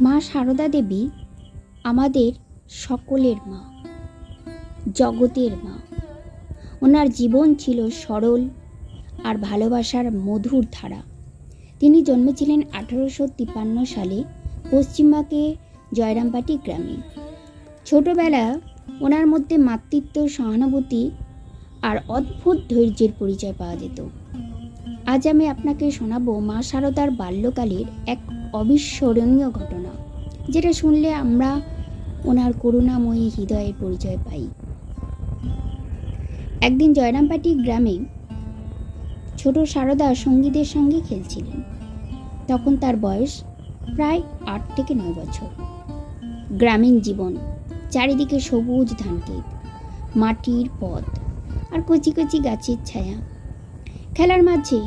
মা সারদা দেবী আমাদের সকলের মা, জগতের মা। ওনার জীবন ছিল সরল আর ভালোবাসার মধুর ধারা। তিনি জন্মেছিলেন আঠারোশো তিপ্পান্ন সালে পশ্চিমবাংকে জয়রামবাটি গ্রামে। ছোটবেলা ওনার মধ্যে মাতৃত্ব, সহানুভূতি আর অদ্ভুত ধৈর্যের পরিচয় পাওয়া যেত। আজ আমি আপনাকে শোনাবো মা সারদার বাল্যকালের এক অবিস্মরণীয় ঘটনা, যেটা শুনলে আমরা ওনার করুণাময়ী হৃদয়ের পরিচয় পাই। একদিন জয়রামপাটি গ্রামে ছোট সারদা সঙ্গীদের সঙ্গে খেলছিলেন। তখন তার বয়স প্রায় আট থেকে নয় বছর। গ্রামীণ জীবন, চারিদিকে সবুজ ধানক্ষেত, মাটির পথ আর কচি কচি গাছের ছায়া। খেলার মাঝে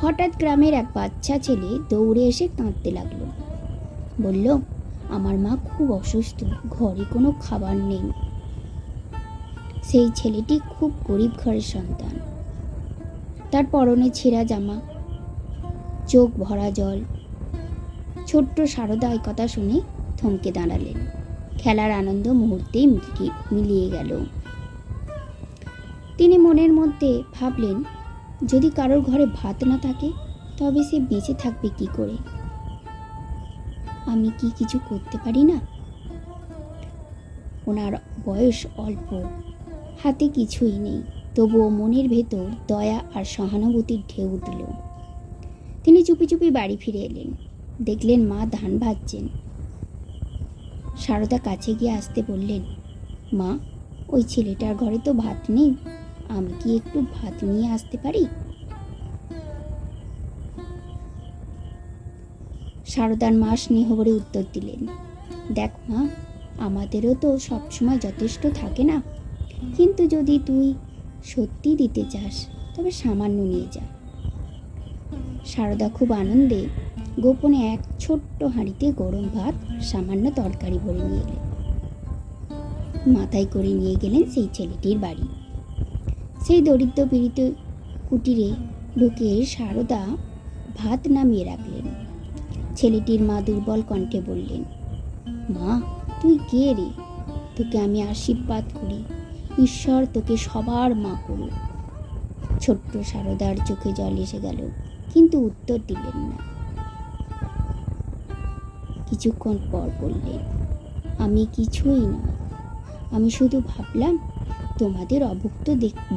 হঠাৎ গ্রামের এক বাচ্চা ছেলে দৌড়ে এসে কাঁদতে লাগল। বলল, আমার মা খুব অসুস্থ, ঘরে কোনো খাবার নেই। সেই ছেলেটি খুব গরিব ঘরের সন্তান। তার পরনে ছেঁড়া জামা, চোখ ভরা জল। ছোট্ট সারদা এই কথা শুনে থমকে দাঁড়ালেন। খেলার আনন্দ মুহূর্তেই মিলিয়ে- গেল। তিনি মনের মধ্যে ভাবলেন যদি কারোর ঘরে ভাত না থাকে, তবে সে বেঁচে থাকবে কি করে? আমি কি কিছু করতে পারি না? ওনার বয়স অল্প, হাতে কিছুই নেই। তবুও মনের ভেতর দয়া আর সহানুভূতির ঢেউ উঠল। তিনি চুপি চুপি বাড়ি ফিরে এলেন। দেখলেন মা ধান ভাজছেন। সারদা কাছে গিয়ে আসতে বললেন, মা, ওই ছেলেটার ঘরে তো ভাত নেই? আমি কি একটু ভাত নিয়ে আসতে পারি? সারদার মা স্নেহ করে উত্তর দিলেন, দেখ মা, আমাদেরও তো সবসময় যথেষ্ট থাকে না। কিন্তু যদি তুই সত্যি দিতে চাস, তবে সামান্য নিয়ে যা। সারদা খুব আনন্দে গোপনে এক ছোট্ট হাঁড়িতে গরম ভাত, সামান্য তরকারি ভরে নিয়ে এলেন। মাথায় করে নিয়ে গেলেন সেই ছেলেটির বাড়ি। সেই দরিদ্র পীড়িত কুটিরে ঢুকে সারদা ভাত নামিয়ে রাখলেন। ছেলেটির মা দুর্বল কণ্ঠে বললেন, মা, তুই কে রে? তোকে আমি আশীর্বাদ করি। ঈশ্বর তোকে সবার মা করুক। ছোট্ট সারদার চোখে জল এসে গেল, কিন্তু উত্তর দিলেন না। কিছুক্ষণ পর বললেন, আমি কিছুই না আমি শুধু ভাবলাম তোমাদের অভুক্ত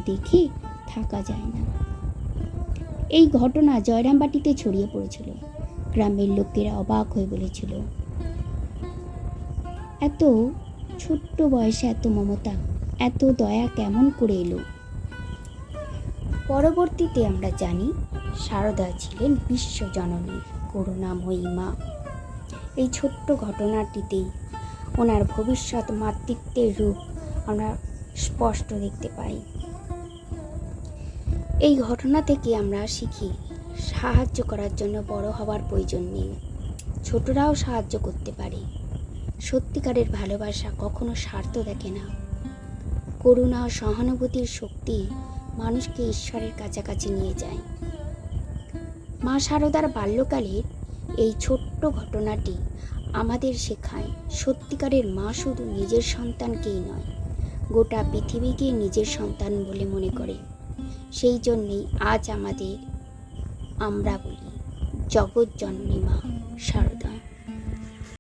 দেখে থাকা যায় না। এই ঘটনা জয়রামবাটিতে ছড়িয়ে পড়েছিল। গ্রামের লোকেরা অবাক হয়ে বলেছিল, এত ছোট্ট বয়সে এত মমতা, এত দয়া কেমন করে এলো? পরবর্তীতে আমরা জানি, সারদা ছিলেন বিশ্বজননীর করুণাময়ী মা। এই ছোট্ট ঘটনাটিতেই ওনার ভবিষ্যৎ মাতৃত্বের রূপ আমরা স্পষ্ট দেখতে পাই। এই ঘটনা থেকে আমরা শিখি, সাহায্য করার জন্য বড় হওয়ার প্রয়োজন নেই। ছোটরাও সাহায্য করতে পারে। সত্যিকারের ভালোবাসা কখনো স্বার্থ দেখে না। করুণা সহানুভূতির শক্তি মানুষকে ঈশ্বরের কাছাকাছি নিয়ে যায়। মা শারদার বাল্যকালের এই ছোট্ট ঘটনাটি আমাদের শেখায়, সত্যিকারের মা শুধু নিজের সন্তানকেই নয় গোটা পৃথিবীকে নিজের সন্তান বলে মনে করে। সেই জন্যেই আজ আমাদের আমরা বলি, জগৎ জননী মা শারদা